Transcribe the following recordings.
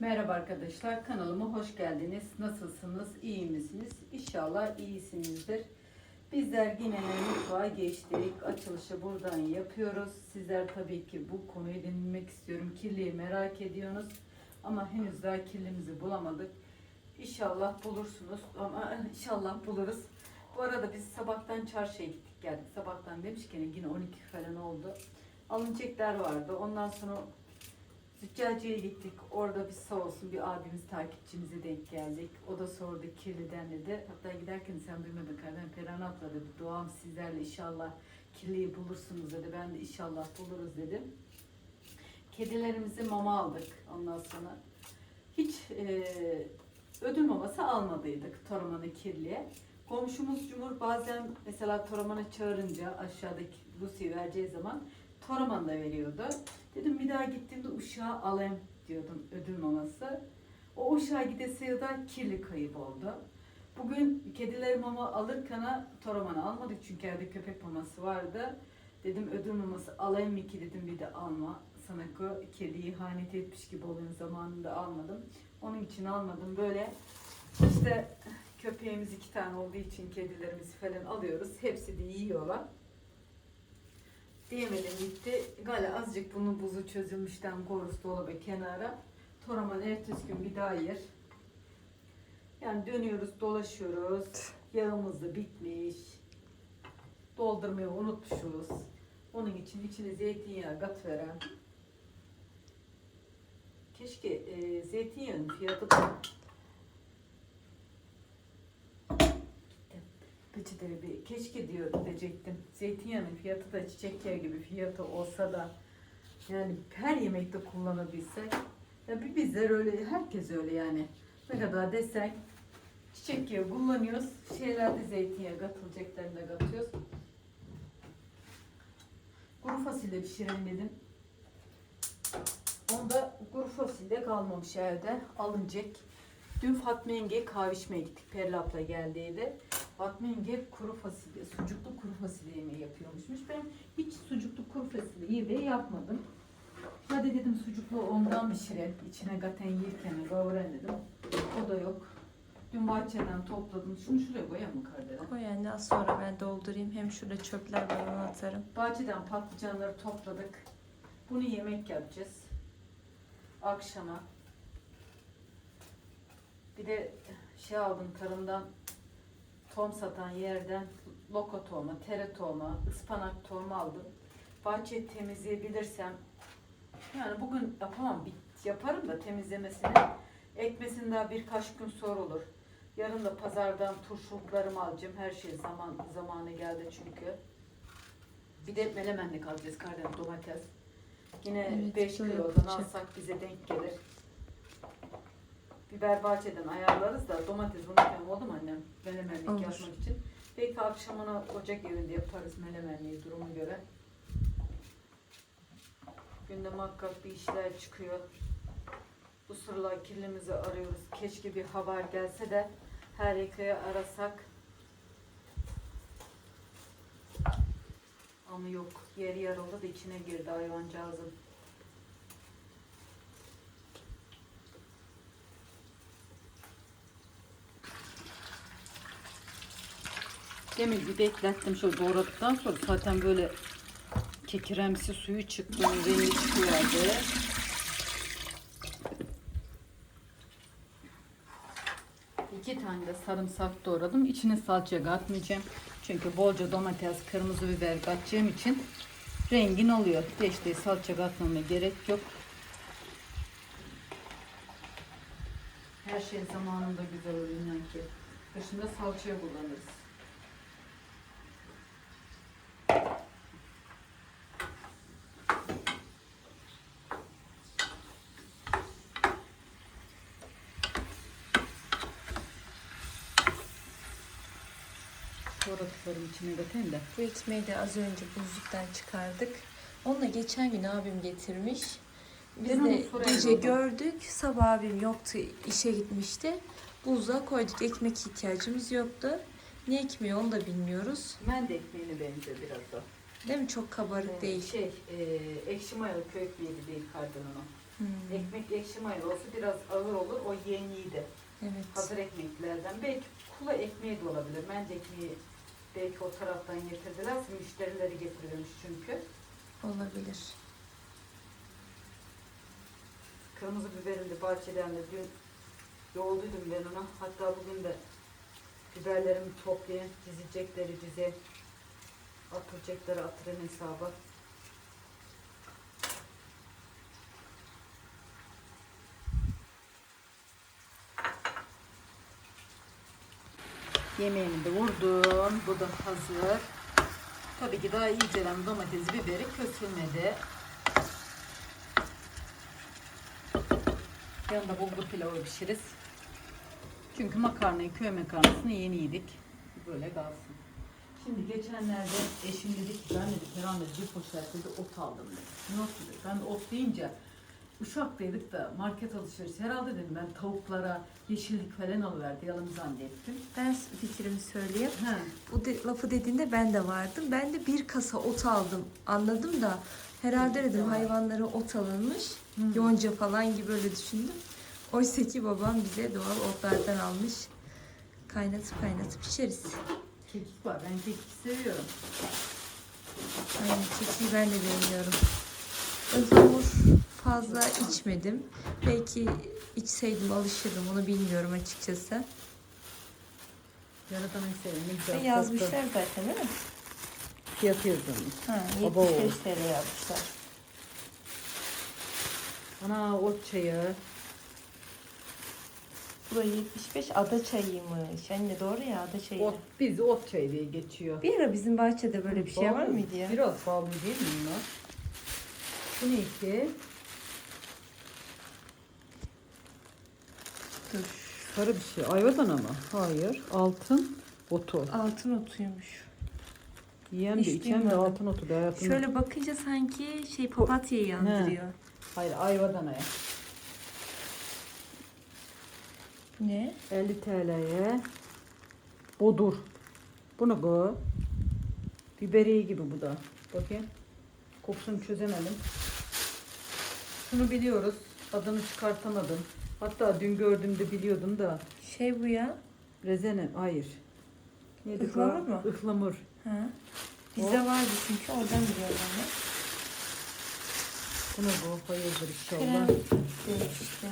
Merhaba arkadaşlar, kanalıma hoş geldiniz. Nasılsınız, iyi misiniz? İnşallah iyisinizdir. Bizler yine mutfağa geçtik. Açılışı buradan yapıyoruz. Sizler tabii ki bu konuyu dinlemek istiyorum. Kirliyi merak ediyorsunuz. Ama henüz daha kirlimizi bulamadık. İnşallah bulursunuz ama inşallah buluruz. Bu arada biz sabahtan çarşıya gittik geldik. Sabahtan demişken yine 12 falan oldu. Alınacaklar vardı. Ondan sonra Züccacı'ya gittik. Orada biz sağ olsun bir abimiz takipçimize denk geldik. O da sordu kirliden dedi. Hatta giderken sen duymadın kardeşim. Perihan abla dedi. Doğam sizlerle inşallah kirliyi bulursunuz dedi. Ben de inşallah buluruz dedim. Kedilerimize mama aldık ondan sonra. Hiç e, ödül maması almadıydık Toraman'ı kirliye. Komşumuz Cumhur bazen mesela Toraman'ı çağırınca aşağıdaki Lucy vereceği zaman Toraman da veriyordu. Dedim bir daha gittiğimde uşağı alayım diyordum ödül maması. O uşağa gidesiye da kirli kayıp oldu. Bugün kedileri mama alırken Toraman'ı almadık çünkü evde köpek maması vardı. Dedim ödül maması alayım mı ki dedim bir de alma. Sana kediyi ihanet etmiş gibi oluyor zamanında almadım. Onun için almadım. Böyle işte köpeğimiz iki tane olduğu için kedilerimizi falan alıyoruz. Hepsi de yiyorlar. Diyemedim gitti. Gale azıcık bunun buzu çözülmüşten korus dolabı kenara. Toraman ertesi gün bir daha yer. Yani dönüyoruz, dolaşıyoruz. Yağımız da bitmiş. Doldurmayı unutmuşuz. Onun için içine zeytinyağı kat veren. Keşke e, zeytinyağının fiyatı Gittim. Peçeteyi bir keşke diyor diyecektim. Zeytinyağının fiyatı da çiçek yağı gibi fiyatı olsa da yani her yemekte kullanabilsek ya bir bizler öyle herkes öyle yani. Ne kadar desek çiçek yağı kullanıyoruz şeylerde zeytinyağı katılacaklarını da katıyoruz. Kuru fasulye pişirelim dedim. Onda kuru fasulye kalmamış evde alınacak dün Fatma yenge kahve içmeye gittik Perli abla geldiydi Fatma yenge kuru fasulye, sucuklu kuru fasulye yemeği yapıyormuşmuş. Ben hiç sucuklu kuru fasulye yemeği yapmadım. Hadi dedim sucuklu ondan pişirelim. İçine gaten yerken kavuran dedim. O da yok. Dün bahçeden topladım. Şunu şuraya koyayım mı kardelen? Koy anne az sonra ben doldurayım. Hem şurada çöpler var onu atarım. Bahçeden patlıcanları topladık. Bunu yemek yapacağız. Akşama. Bir de şey aldım tarımdan tohum satan yerden loko tohumu, tere tohumu, ıspanak tohumu aldım. Bahçeyi temizleyebilirsem yani bugün yapamam. bit- Yaparım da temizlemesini. Ekmesini daha birkaç gün sonra olur. Yarın da pazardan turşuluklarımı alacağım. Her şey zaman zamanı geldi çünkü. Bir de melemenlik alacağız kardem domates. Yine Evet, 5 böyle kilodan yapacağım. alsak bize denk gelir. Biber bahçeden ayarlarız da domates unutmayalım oldu mu annem? Melemenlik Olur. yapmak için. Belki akşamına ocak evinde yaparız melemenliği duruma göre. Günde muhakkak bir işler çıkıyor. Bu sıralar kirlimizi arıyoruz. Keşke bir haber gelse de her yakaya arasak. Ama yok. Yer yarıldı da içine girdi hayvancağızın. Demin bir beklettim şöyle doğradıktan sonra zaten böyle kekiremsi suyu çıktı, rengi çıkıyordu. İki tane de sarımsak doğradım. İçine salça katmayacağım. Çünkü bolca domates, kırmızı biber katacağım için rengin oluyor. İşte salça katmama gerek yok. Her şey zamanında güzel oluyor inan ki. Dışında salçayı kullanırız. Doğradıklarım içine katayım da. Bu ekmeği de az önce buzluktan çıkardık. Onu da geçen gün abim getirmiş. Biz Ben de gece gördük. Sabah abim yoktu, işe gitmişti. Buzluğa koyduk. Ekmek ihtiyacımız yoktu. Ne ekmeği onu da bilmiyoruz. Ben de ekmeğine benziyor biraz da. Değil mi? Çok kabarık Ee, değil. Şey, e, ekşi mayalı köy ekmeği değil kardinal Hmm, Ekmek ekşi mayalı olsa biraz ağır olur. O yeniydi. Evet. Hazır ekmeklerden. Belki kula ekmeği de olabilir. Bence ekmeği belki o taraftan getirdilerse müşterileri getiriyormuş çünkü. Olabilir. Kırmızı biberim de bahçeden de dün yolduydum ben ona. Hatta bugün de biberlerimi toplayayım. Dizecekleri dize. Atılacakları atırın hesaba. Yemeğimi de vurdum. Bu da hazır. Tabii ki daha iyicelen domates, biberi kösülmedi. Yanında bulgur pilavı pişiririz. Çünkü makarnayı, köy makarnasını yeni yedik. Böyle kalsın. Şimdi geçenlerde eşim dedi ki ben dedi herhalde bir poşet dedi ot aldım dedi. Not dedi. Ben de ot deyince Uşak'taydık da market alışverişi. Herhalde dedim ben tavuklara yeşillik falan alıverdi. Yalan zannettim. Ben fikrimi söyleyeyim. He. Bu de- lafı dediğinde ben de vardım. Ben de bir kasa ot aldım. Anladım da herhalde dedim hayvanlara ot alınmış. Hı. Yonca falan gibi öyle düşündüm. Oysa ki babam bize doğal otlardan almış. Kaynatıp kaynatıp içeriz. Kekik var. Ben kekik seviyorum. Aynen kekiği ben de beğeniyorum. Ihlamur fazla içmedim. Belki içseydim alışırdım onu bilmiyorum açıkçası. Yaradan'ı seviyorum. Ne Ve güzel koktu. yazmışlar zaten değil mi? Fiyatı yazılmış. Ha, Abo. 75 TL yazmışlar. Ana ot çayı. Bu da 75 ada çayıymış. Anne doğru ya ada çayı. Ot, biz ot çayı diye geçiyor. Bir ara bizim bahçede böyle bir şey var mıydı ya? Biraz bağlı değil mi bunlar? Bu ne ki? Dur. Sarı bir şey. Ayvadan ama. Hayır. Altın otu. Altın otuymuş. Yiyen de Hiç içen de duymadım. altın otu. da Hayatımda. Şöyle bakınca sanki şey papatyayı yandırıyor. Hayır ayvadanaya. Ne? 50 TL'ye. Bodur. Bu ne bu? Biberiye gibi bu da. Bakayım. Kokusunu çözemedim. Şunu biliyoruz. Adını çıkartamadım. Hatta dün gördüğümde biliyordum da. Şey bu ya. Rezene, hayır. Neydi? Ihlamur mu? Ihlamur. Ha. Bizde vardı çünkü oradan biliyorum ben. de. Bu ne bu? Hayırdır Krem inşallah. değil işte.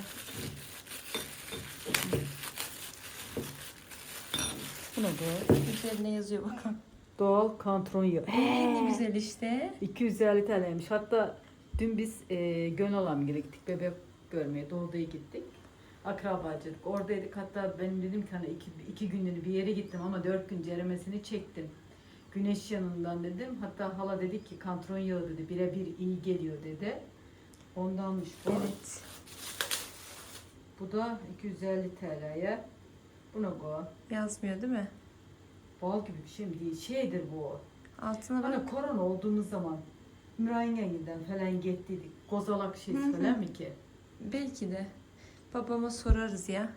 Bu ne bu? Üzerine yazıyor bakın. Doğal kantron yağı. Ee, ne güzel işte. 250 TL'ymiş. Hatta dün biz e, Gönalam'a gittik. Bebek görmeye. Doğu'ya gittik. Akrabacılık. Oradaydık. Hatta benim dedim ki hani iki, iki günlüğüne bir yere gittim ama dört gün ceremesini çektim. Güneş yanından dedim. Hatta hala dedik ki kantron yağı dedi. Birebir iyi geliyor dedi. Ondanmış bu. Evet. Bu da 250 TL'ye. Bu ne bu? Yazmıyor değil mi? Bal gibi bir şey mi değil? Şeydir bu. Altına bak. Hani korona olduğumuz zaman Ümraniye yeniden falan gittiydik. Kozalak şey falan mı ki? Belki de. Babama sorarız ya.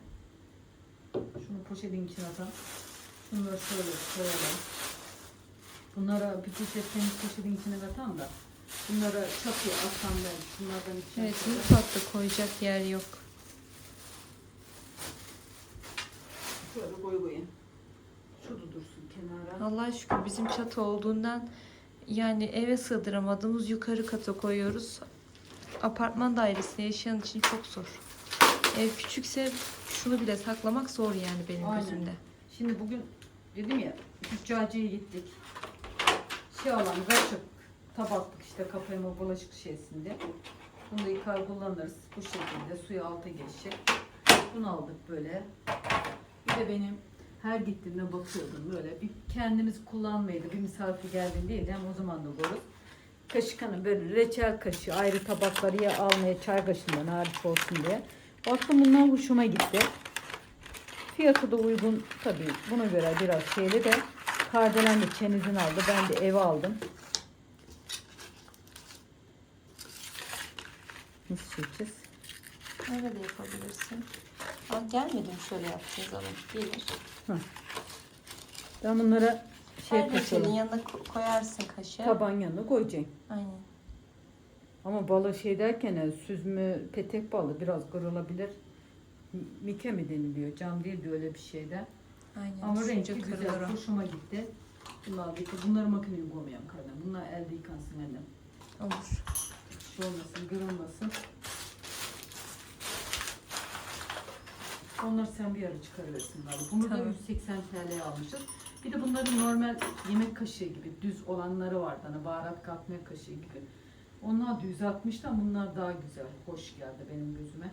Şunu poşetin içine atalım. Şunları şöyle koyalım. Bunlara bir poşet temiz poşetin içine atalım da. Bunlara çatıya atsam ben şunlardan içine Evet mutfakta koyacak yer yok. Şöyle koy koyayım. Şu da dursun kenara. Allah'a şükür bizim çatı olduğundan yani eve sığdıramadığımız yukarı kata koyuyoruz. Apartman dairesinde yaşayan için çok zor. Ev küçükse şunu bile saklamak zor yani benim Aynen. gözümde. Şimdi bugün dedim ya züccacıya gittik. Şey alan kaşık, tabaklık işte kapayma bulaşık şeysinde. Bunu da yıkar kullanırız. Bu şekilde suyu alta geçecek. Bunu aldık böyle. Bir de benim her gittiğimde bakıyordum böyle. Bir kendimiz kullanmaydı. Bir misafir geldiğindeydi ama o zaman da koruz. Kaşık hani böyle reçel kaşığı ayrı tabakları ya almaya çay kaşığından hariç olsun diye. Baktım bundan hoşuma gitti. Fiyatı da uygun tabii buna göre biraz şeyli de Kardelen de çenizin aldı. Ben de eve aldım. Nasıl çekeceğiz? Nerede de yapabilirsin? Aa, gelmedim şöyle yaptığın zaman. Gelir. Ben bunlara şey Her kaçalım. yanına ko- koyarsın kaşığı. Taban yanına koyacağım. Aynen. Ama balı şey derken e, süzme petek balı biraz kırılabilir. Mike mi deniliyor? Cam değil de öyle bir şeyden. Aynen. Ama rengi güzel. kırılır. Hoşuma gitti. Bunlar bitti. Bunları makineye koymayalım kardeşim. Bunlar elde yıkansın annem. Olur. Şey olmasın, kırılmasın. Onları sen bir ara çıkarıversin bari. Bunu da 180 TL'ye almışız. Bir de bunların normal yemek kaşığı gibi düz olanları vardı. Hani baharat katma kaşığı gibi. Onlar da 160 da bunlar daha güzel. Hoş geldi benim gözüme.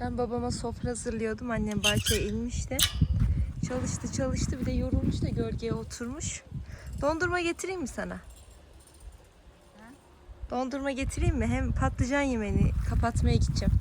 Ben babama sofra hazırlıyordum. Annem bahçeye inmişti. Çalıştı çalıştı bir de yorulmuş da gölgeye oturmuş. Dondurma getireyim mi sana? Dondurma getireyim mi? Hem patlıcan yemeğini kapatmaya gideceğim.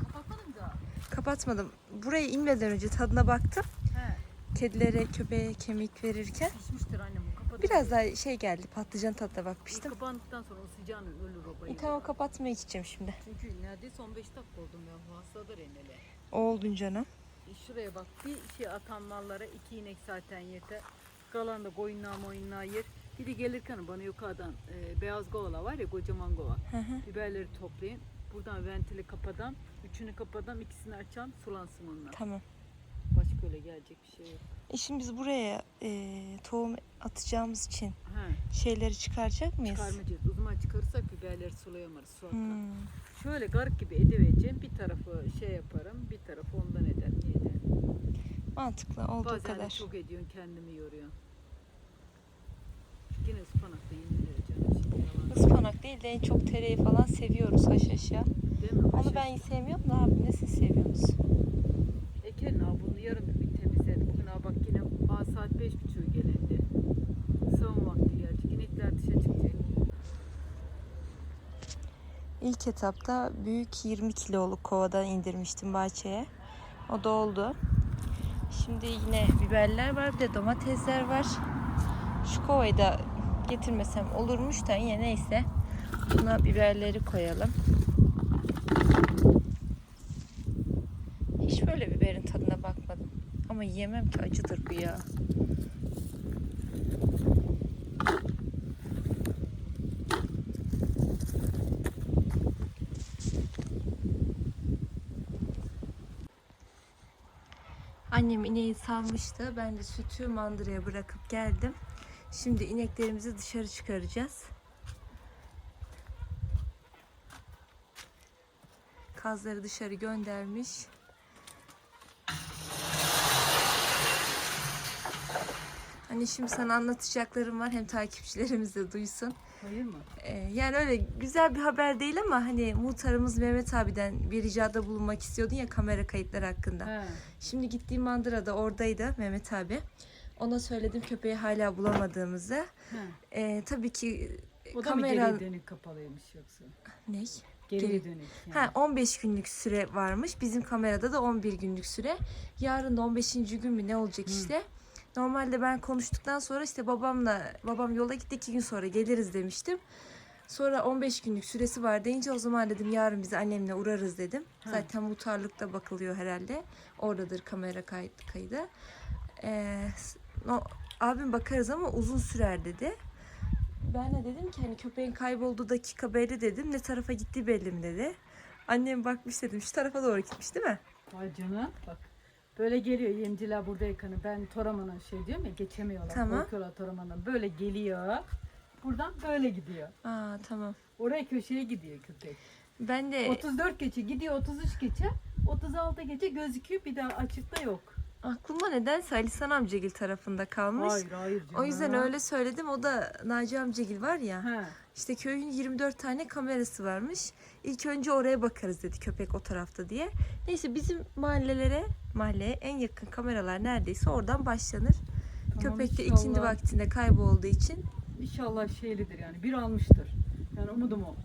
Kapatmadım da. Kapatmadım. Buraya inmeden önce tadına baktım. He. Kedilere, köpeğe kemik verirken. Pişmiştir annem bu. Kapat. Biraz daha şey geldi. Patlıcan tadına bakmıştım. Kapandıktan sonra o sıcağın ölür o İyi tamam kapatmaya gideceğim şimdi. Çünkü neredeyse 15 dakika oldum ya. Hastadır enele. Oldun canım. E Şuraya bak bir şey atan mallara iki inek zaten yeter. Kalan da koyunluğa moyunluğa yer. Bir de gelirken bana yukarıdan e, beyaz govala var ya kocaman hı. Biberleri toplayın. Buradan ventili kapadan, üçünü kapadan, ikisini açan sulansın onlar. Tamam. Başka öyle gelecek bir şey yok. E şimdi biz buraya e, tohum atacağımız için He, şeyleri çıkaracak mıyız? çıkarmayacağız. O zaman çıkarırsak biberleri sulayamarız. Suatla. Hmm. Şöyle garip gibi edivereceğim. Bir tarafı şey yaparım, bir tarafı ondan eder. Niye eder? Mantıklı olduğu Bazen de kadar. çok ediyorsun, kendimi yoruyorsun. Yine ıspanak da yenilir canım şimdi yalan. Ispanak değil de en çok tereyi falan seviyoruz haşhaşa. Değil mi? Onu ben sevmiyorum da abi ne siz seviyorsunuz? Ekerin abi bunu yarın bir temizledim. Bugün abi bak yine aa, saat beş buçuğu gelindi. Savun vakti gelecek. İnekler dışa çıkacak. İlk etapta büyük 20 kiloluk kovadan indirmiştim bahçeye. O da oldu. Şimdi yine biberler var bir de domatesler var. Şu kovayı da getirmesem olurmuş da yine neyse. Buna biberleri koyalım. Hiç böyle biberin tadına bakmadım. Ama yiyemem ki acıdır bu ya. Annem ineği salmıştı. Ben de sütü mandıraya bırakıp geldim. Şimdi ineklerimizi dışarı çıkaracağız. Kazları dışarı göndermiş. Hani şimdi sana anlatacaklarım var. Hem takipçilerimiz de duysun. Hayır mı? Ee, yani öyle güzel bir haber değil ama hani muhtarımız Mehmet abiden bir ricada bulunmak istiyordun ya kamera kayıtları hakkında. He. Şimdi gittiğim mandırada oradaydı Mehmet abi. Ona söyledim köpeği hala bulamadığımızı. Ee, tabii ki O da kamera... mı geri dönük kapalıymış yoksa? Ne? Geri Geri- dönük. Yani. Ha 15 günlük süre varmış. Bizim kamerada da 11 günlük süre. Yarın da 15. gün mü ne olacak işte. Normalde ben konuştuktan sonra işte babamla babam yola gitti iki gün sonra geliriz demiştim. Sonra 15 günlük süresi var deyince o zaman dedim yarın biz annemle uğrarız dedim. Ha. Zaten muhtarlıkta bakılıyor herhalde. Oradadır kamera kayıt, kaydı. Ee, s- no, abim bakarız ama uzun sürer dedi. Ben de dedim ki hani köpeğin kaybolduğu dakika belli dedim. Ne tarafa gittiği belli mi dedi. Annem bakmış dedim şu tarafa doğru gitmiş değil mi? Vay canına bak. Böyle geliyor yemciler burada yıkanı. Ben Toraman'a şey diyorum ya geçemiyorlar. Tamam. Korkuyorlar Toraman'dan. Böyle geliyor. Buradan böyle gidiyor. Aa tamam. Oraya köşeye gidiyor köpek. Ben de 34 geçe gidiyor 33 geçe. 36 gece gözüküyor bir daha açıkta yok. Aklıma nedense Ali San amcagil tarafında kalmış. Hayır hayır canım. O yüzden öyle söyledim. O da Naci amcagil var ya. He. İşte köyün 24 tane kamerası varmış. İlk önce oraya bakarız dedi köpek o tarafta diye. Neyse bizim mahallelere, mahalleye en yakın kameralar neredeyse oradan başlanır. Tamam, Köpek de inşallah- ikindi vaktinde kaybolduğu için İnşallah şeylidir yani. Bir almıştır. Yani umudum o.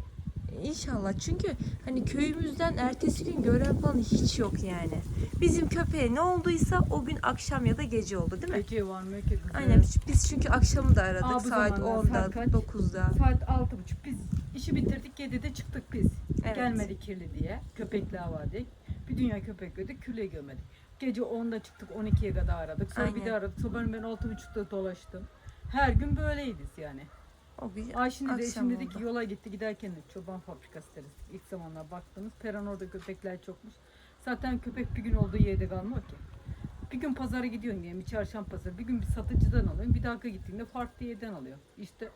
İnşallah çünkü hani köyümüzden ertesi gün gören falan hiç yok yani. Bizim köpeğe ne olduysa o gün akşam ya da gece oldu değil mi? Gece var mı? Güzel. Aynen biz çünkü akşamı da aradık Aa, saat zamanlar 10'da saat kaç? 9'da. Saat altı buçuk. Biz işi bitirdik 7'de çıktık biz. Evet. Gelmedi kirli diye. Köpekler var diye. Bir dünya köpek gördük. Küle gömedik. Gece 10'da çıktık 12'ye kadar aradık. Sonra bir Aynen. de aradık. Sabahın ben 6.30'da dolaştım. Her gün böyleydiz yani. O bir Ay şimdi de akşam şimdi dedi oldu. ki yola gitti giderken de çoban fabrikası deriz. İlk zamanlar baktığımız peron orada köpekler çokmuş. Zaten köpek bir gün olduğu yerde kalmıyor ki. Bir gün pazara gidiyorsun yani bir çarşamba pazarı. Bir gün bir satıcıdan alıyorsun. Bir dakika gittiğinde farklı yerden alıyor. İşte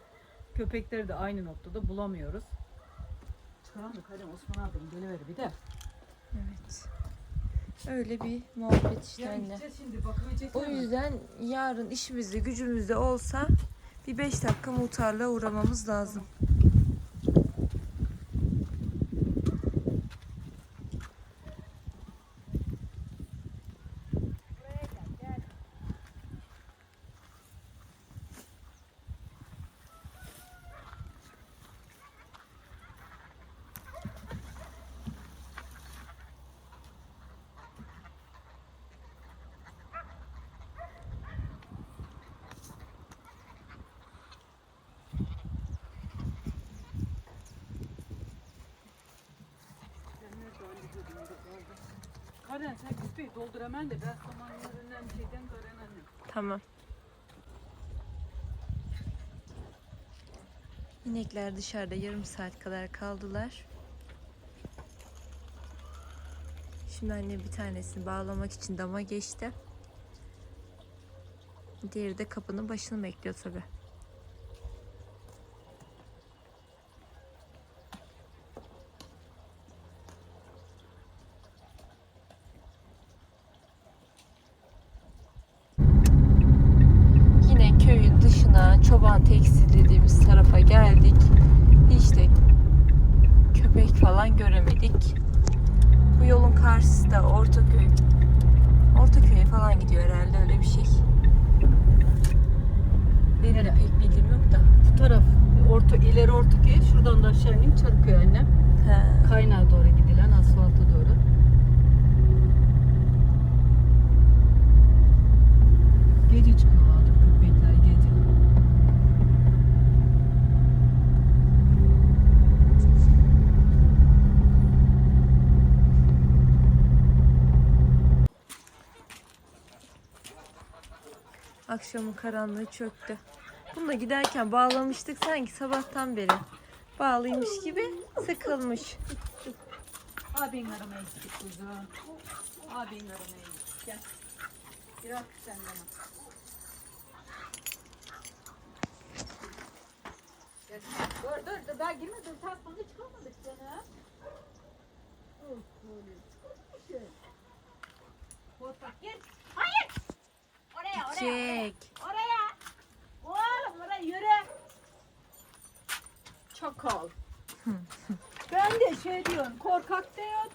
köpekleri de aynı noktada bulamıyoruz. Çıkaralım Kalem Osman abim geliveri bir de. Evet. Öyle bir muhabbet işte anne. şimdi. O yüzden yarın işimizde gücümüzde olsa bir 5 dakika muhtarlığa uğramamız lazım. Karen sen küpeyi doldur hemen de ben samanlarından şeyden Karen annem. Tamam. İnekler dışarıda yarım saat kadar kaldılar. Şimdi annem bir tanesini bağlamak için dama geçti. Diğeri de kapının başını bekliyor tabi. Yine köyün dışına çoban tekstil dediğimiz tarafa geldik. Hiç de köpek falan göremedik. Da Ortaköy. Ortaköy'e falan gidiyor herhalde öyle bir şey. Benim de pek bilgim yok da. Bu taraf orta ileri Ortaköy şuradan da aşağı ineyim Çarıköy annem. He. Kaynağa doğru gidilen asfalta doğru. Gece çıkıyorlardı köpekler gece. Akşamın karanlığı çöktü. Bununla giderken bağlamıştık sanki sabahtan beri. Bağlıymış gibi sıkılmış. Abin aramaya gittik kuzum. Abin aramaya gittik. Gel. Biraz sen bana. Dur dur dur daha girme dur tasmanı çıkarmadık canım. Böyle. Korkak gel. Hayır. Oraya oraya. oraya. Çek. Oraya. Oğlum oraya yürü. Çakal. ben de şey diyorum korkak diyor.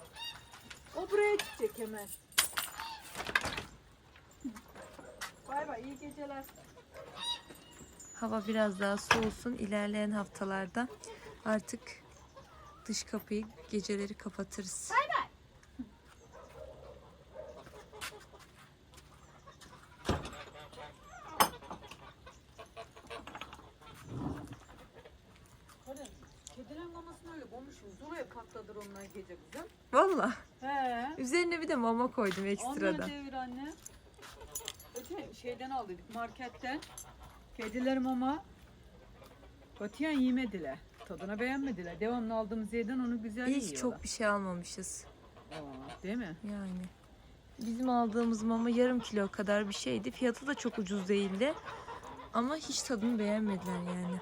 O buraya gidecek hemen. Bay bay iyi geceler. Hava biraz daha soğusun. İlerleyen haftalarda artık dış kapıyı geceleri kapatırız. Hadi kedilerin mamasını öyle koymuşuz. Oraya patladır onlar gece kızım. Valla. He. Mama koydum ekstradan. devir anne. Öte şeyden aldık marketten. Kediler mama. Katiyen yemediler. Tadına beğenmediler. Devamlı aldığımız yerden onu güzel ki yiyorlar. çok bir şey almamışız. Aa, değil mi? Yani. Bizim aldığımız mama yarım kilo kadar bir şeydi. Fiyatı da çok ucuz değildi. Ama hiç tadını beğenmediler yani.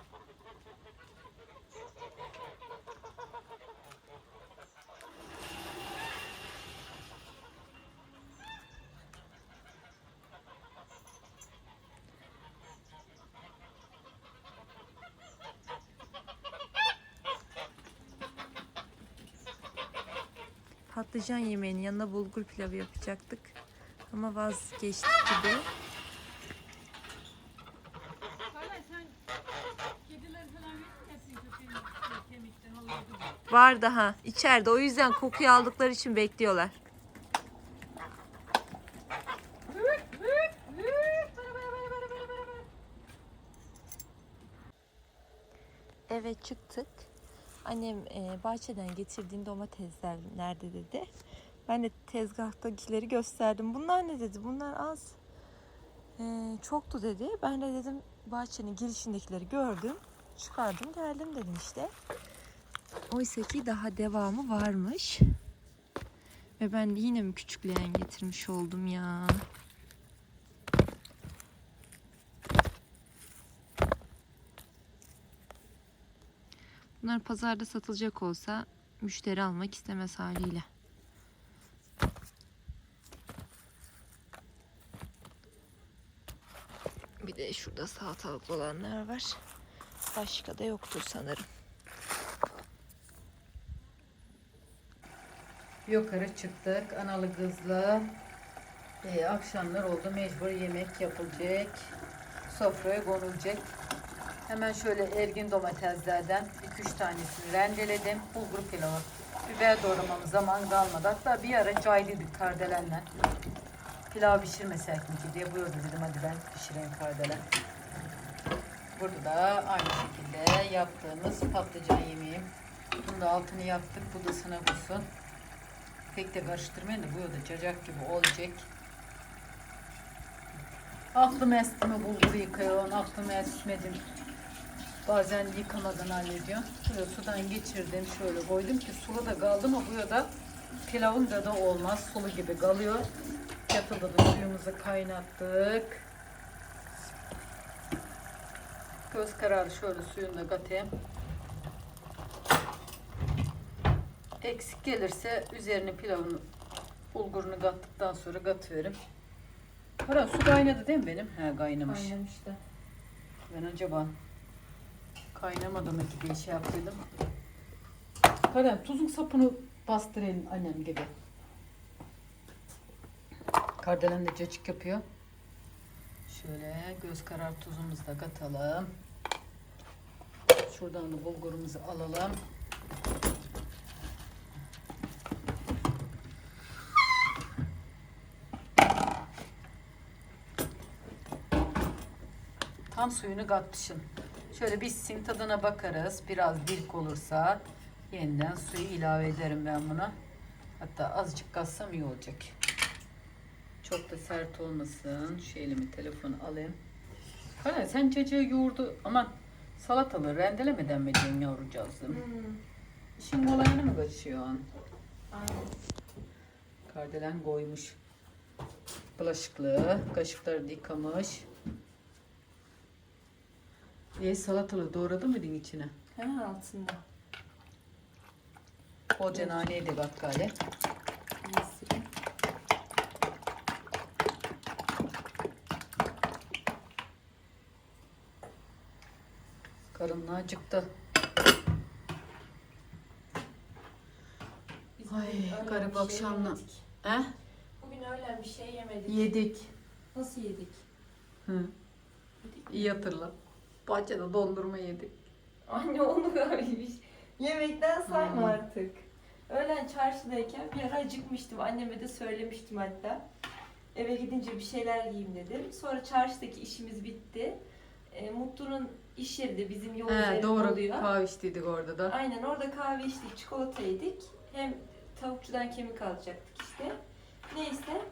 Patlıcan yemeğinin yanına bulgur pilavı yapacaktık. Ama vazgeçtik gibi. Alıyordun. Var daha içeride. O yüzden kokuyu aldıkları için bekliyorlar. Eve çıktık. Annem e, bahçeden getirdiğim domatesler nerede dedi. Ben de tezgahtakileri gösterdim. Bunlar ne dedi? Bunlar az. Ee, çoktu dedi. Ben de dedim bahçenin girişindekileri gördüm. Çıkardım geldim dedim işte. Oysa ki daha devamı varmış. Ve ben yine mi küçük leğen getirmiş oldum ya. Bunlar pazarda satılacak olsa müşteri almak istemez haliyle. Bir de şurada salatalık olanlar var. Başka da yoktur sanırım. Yukarı çıktık analı kızla. Ee, akşamlar oldu mecbur yemek yapılacak. Sofraya konulacak. Hemen şöyle ergin domateslerden 2-3 tanesini rendeledim. Bulgur pilavı. Biber doğramam zaman kalmadı. Hatta bir ara caydıydık kardelenle. Pilav pişirmesek mi ki diye buyurdu dedim hadi ben pişireyim kardelen. Burada da aynı şekilde yaptığımız patlıcan yemeğim. Bunun da altını yaktık. Bu da sına bulsun. Pek de karıştırmayın da bu da cacak gibi olacak. Aklım esti mi bulguru yıkıyorsun, aklım esmedi. Bazen yıkamadan hallediyorum. Şöyle sudan geçirdim, şöyle koydum ki sulu da kaldı mı bu da pilavın da da olmaz. Sulu gibi kalıyor. Yatıldı da suyumuzu kaynattık. Göz kararı şöyle suyunu da katayım. Eksik gelirse üzerine pilavın bulgurunu kattıktan sonra katıyorum. Para su kaynadı değil mi benim? He kaynamış. Kaynamıştı. Ben acaba kaynamadı mı gibi şey yaptıydım. Karen tuzun sapını bastırayım annem gibi. Kardelen de cacık yapıyor. Şöyle göz karar tuzumuzu da katalım. Şuradan da bulgurumuzu alalım. Tam suyunu katmışım. Şöyle bitsin tadına bakarız. Biraz birk olursa yeniden suyu ilave ederim ben buna. Hatta azıcık katsam iyi olacak. Çok da sert olmasın. Şu elimi telefonu alayım. Kara sen cacığı yoğurdu aman salatalı rendelemeden mi diyorsun yavrucağızım? İşin kolayını mı kaçıyorsun? Aynen. Kardelen koymuş. Bulaşıklığı, kaşıkları yıkamış. E salatalı doğradı mı din içine? Hemen altında. O cenaneye de bak gari. Mısırı. Karınla acıktı. Biz Ay, öğlen garip bir şey akşamla. yemedik. He? Bugün öğlen bir şey yemedik. Yedik. Nasıl yedik? Hı. İyi hatırla. Bahçede dondurma yedik. Anne onu galiba. Yemekten sayma Hmm. artık. Öğlen çarşıdayken bir ara acıkmıştım. Anneme de söylemiştim hatta. Eve gidince bir şeyler yiyeyim dedim. Sonra çarşıdaki işimiz bitti. E, Mutlu'nun iş yeri de bizim yol He, üzerinde doğru. oluyor. Kahve içtiydik orada da. Aynen orada kahve içtik, çikolata yedik. Hem tavukçudan kemik alacaktık işte. Neyse.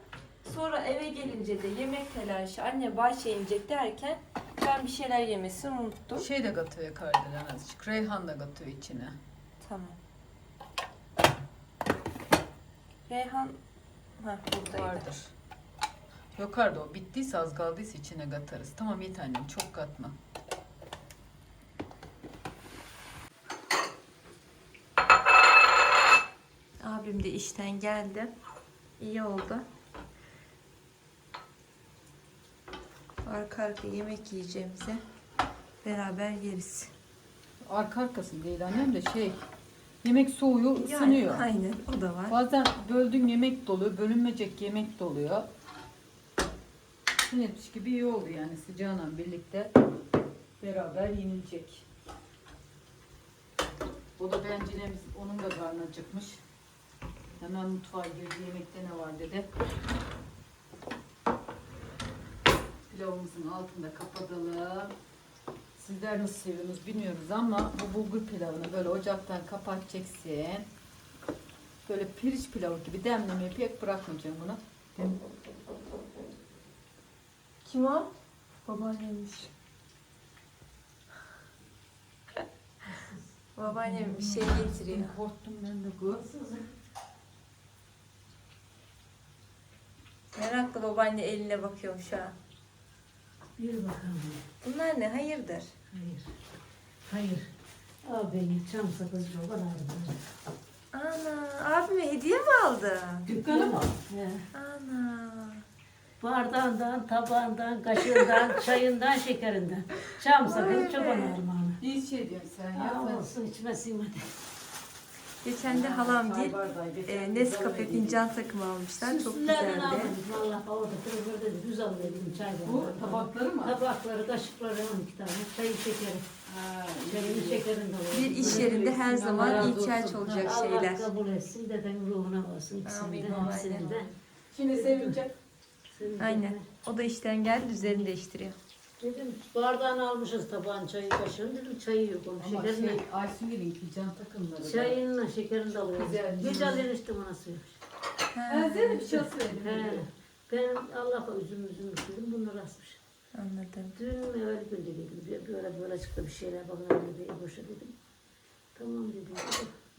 Sonra eve gelince de yemek telaşı, anne bahçeye inecek derken ben bir şeyler yemesini unuttum. Şey de katıyor kardelen azıcık. Reyhan da katıyor içine. Tamam. Reyhan ha buradaydı. Vardır. Yukarıda o bittiyse az kaldıysa içine katarız. Tamam yeter annem çok katma. Abim de işten geldi. İyi oldu. Arka arka yemek yiyeceğimize beraber yeriz. Arka arkası değil annem de şey yemek soğuyor Yani, ısınıyor. aynen o da var. Bazen böldüğün yemek doluyor, bölünmeyecek yemek doluyor. Sinetmiş gibi iyi oldu yani sıcağıyla birlikte beraber yenilecek. Bu da bencilemiz, onun da karnı acıkmış. Hemen mutfağa girdi, yemekte ne var dedi. Pilavımızın altında kapatalım. Sizler nasıl seviyorsunuz bilmiyoruz ama bu bulgur pilavını böyle ocaktan kapatacaksın. Böyle pirinç pilavı gibi demlemeye pek bırakmayacağım bunu. Kim o? Babaannemmiş. Babaannem bir şey getiriyor. Korktum ben de bu. Merakla babaanne eline bakıyorum şu an. Bir bakalım. Bunlar ne? Hayırdır? Hayır. Hayır. Abi çam sakız çok arardı. Ana, abime hediye mi aldı? Dükkanı mı? He. Ana. Bardağından, tabağından, kaşığından, çayından, şekerinden. Çam sakız çoban armağanı. İyi şey diyorsun sen ya. Aa, olsun içime sinmedi. Geçen de halam getir. e, Nescafe fincan takımı almışlar. Çok güzeldi. aldım. Valla orada kırmızı güzel verdim çay Bu tabakları mı? Tabakları, kaşıkları 12 tane. Çayı şekeri. Çayını şekerini de var. Bir iş yerinde her Allah zaman ihtiyaç olacak Allah şeyler. kabul etsin. Dedenin ruhuna olsun. İkisini Amin, de. Hepsini de. Şimdi de- Aynen. O da işten geldi üzerini değiştiriyor. Dedim bardağını almışız tabağın çayı kaşığını dedim çayı yok onun ama şekerini. şey Aysun'un fincan takımları. da. Çayınla şekerini de alıyoruz. Güzel. Güzel eniştem ona suymuş. Ha, Zeynep bir şey söyledim. He. Ben Allah'a üzüm üzüm dedim bunlar asmış. Anladım. Dün evvel gün dedim bir- böyle böyle çıktı bir şeyler bana öyle değil boşa dedim. Tamam dedim.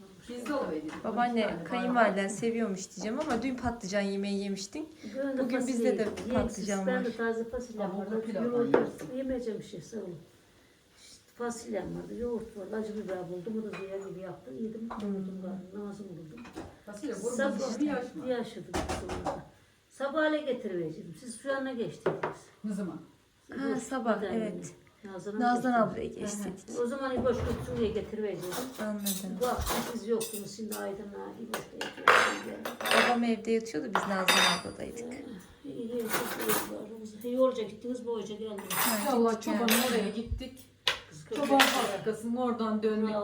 Almış. Biz de alıverdik. Babaanne kayınvaliden seviyormuş diyeceğim ama dün patlıcan yemeği yemiştin. Bugün, Bugün fasulye bizde de yedim. patlıcan Yeğensiz, Ben var. de taze fasulye Ama vardı. pilav var, Yoğurt yersin. yemeyeceğim bir şey sağ olun. İşte fasulyem vardı, yoğurt vardı, acı biber buldum. O da ziya gibi yaptı. Yedim, doyurdum galiba, namazımı buldum. Fasulye Sabah işte yaş mı? yaşadım. sonunda. Sabahleyin getireceğim. Siz şu ana geçtiniz. Ne zaman? Ha, sabah, evet. Nazan, Nazan abla. O zaman boş götürsün diye getireceğim. Anladım. Bu akşam siz yoktunuz. Şimdi iyi boşta yatıyorsunuz. Babam evde yatıyordu biz Nazan abladaydık. İyi, iyi, çok iyi. İyi olacak gittiniz, boyunca geldiniz. İnşallah çobanın oraya gittik. Çoban fabrikasının oradan döndük.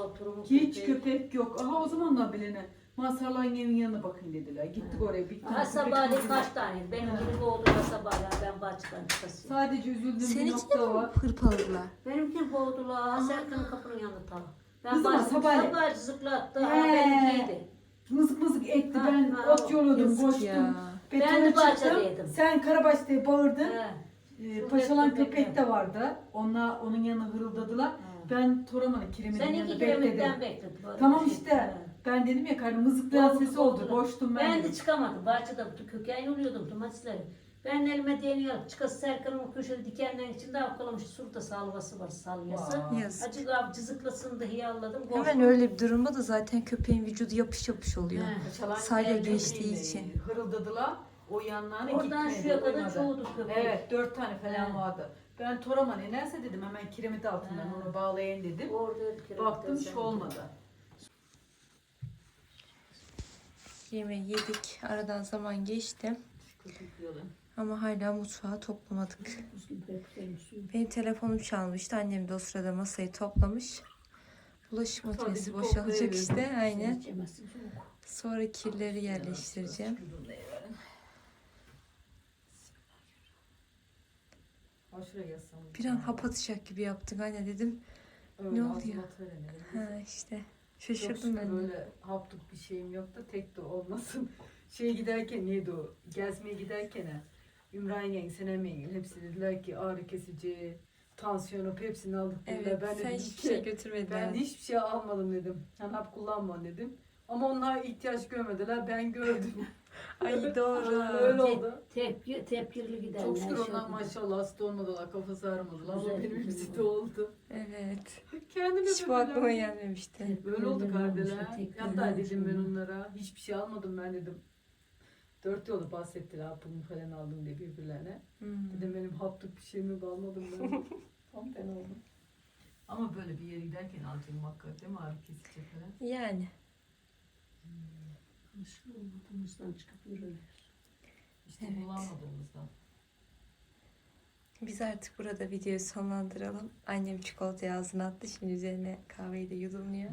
Hiç köpek yok. Aha o zamanlar bilene. Masarlayın evin yanına bakın dediler. Gittik oraya. Bir tane Ha köpek sabahleyin gördük. kaç tane? Benim gibi boğdular sabahleyin ben bahçeden çıkasın. Sadece üzüldüğüm bir Senin için de nokta var. hırpaladılar? Benimki boğdular. Serkan'ın kapının yanında tam. Ben Kızım, bahçeden sabahleyin. sabah zıplattı. Ha, He. benimkiydi. Mızık mızık etti. Ha, Ben ha, ot yoluyordum. Yazık Koştum. ya. Betona Ben de çıktım. bahçedeydim. Sen Karabaş diye bağırdın. He. Ee, Paşalan bekle, köpek de vardı. Onlar onun yanına hırıldadılar. Ben Toraman'ın kiremidin Sen yanında iki bekledim. bekledin. Tamam şey. işte. Ben dedim ya karnım mızıklayan Oldu, sesi oldu. oldu. Koştum ben. Ben de. de çıkamadım. Bahçede köken yoluyordum domatesleri. Ben elime alıp çıkası Serkan'ın o köşede dikenlerin içinde avkalamış surda salvası var salyası. Vay. Yazık. Acı av cızıklasını da hiyalladım. Hemen öyle bir durumda da zaten köpeğin vücudu yapış yapış oluyor. He. Salya geçtiği için. Hırıldadılar. O yanlarına Oradan gitmedi. şuraya kadar uymadı. çoğudu köpek. Evet dört tane falan He. vardı. Ben Toraman inerse dedim hemen kiremit altından He. onu bağlayın dedim. Orada Baktım sen- şu olmadı. Yemeği yedik. Aradan zaman geçti. Ama hala mutfağı toplamadık. Benim telefonum çalmıştı. Annem de o sırada masayı toplamış. Bulaşık makinesi boşalacak işte. Aynen. Sonra kirleri yerleştireceğim. Bir an hap atacak gibi yaptık anne dedim. Ne oluyor? Ha işte. Şaşırdım ben. Böyle haplık bir şeyim yok da tek de olmasın. Şeye giderken neydi o? Gezmeye giderken ha, yenge, Senem yenge hepsi dediler ki ağrı kesici, tansiyon hapı hepsini aldık dediler. Evet ben sen dedim hiçbir ki, şey götürmedin. ben yani. hiçbir şey almadım dedim. Sen hap kullanma dedim. Ama onlar ihtiyaç görmediler. Ben gördüm. Ay doğru. Öyle oldu. Tepki, tepkirli gidenler. Çok şükür şey onlar maşallah hasta olmadılar, kafası ağrımadılar. Ama Güzel, benim güzel hepsi oldu. de oldu. Evet. Kendime Hiç bu aklıma gelmemişti. Böyle oldu kardeler. Tek Hatta dedim ben onlara hiçbir şey almadım ben dedim. Dört yolu bahsettiler hapımı falan aldım diye birbirlerine. Hmm. Dedim benim haplık bir şeyimi de almadım ben. Tam ben oldum. Ama böyle bir yere giderken alacağım muhakkak değil mi ağrı kesici falan. Yani. Alışkın olmadığımızdan çıkıp yürüyoruz. İşte Evet. kullanmadığımızdan. Biz artık burada videoyu sonlandıralım. Annem çikolatayı ağzına attı. Şimdi üzerine kahveyi de yudumluyor.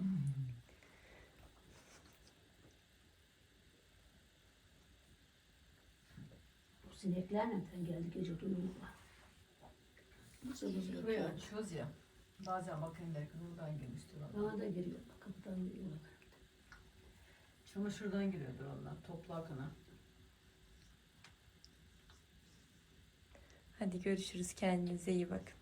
Bu sinekler nereden geldi gece duyuyorlar. Nasıl Burayı buluyor? açıyoruz ya. Bazen bakın derken buradan girmiş diyorlar. Bana da geliyor. Kapıdan geliyorlar. Çamaşırdan giriyordur onlar. Toplu akına. Hadi görüşürüz. Kendinize iyi bakın.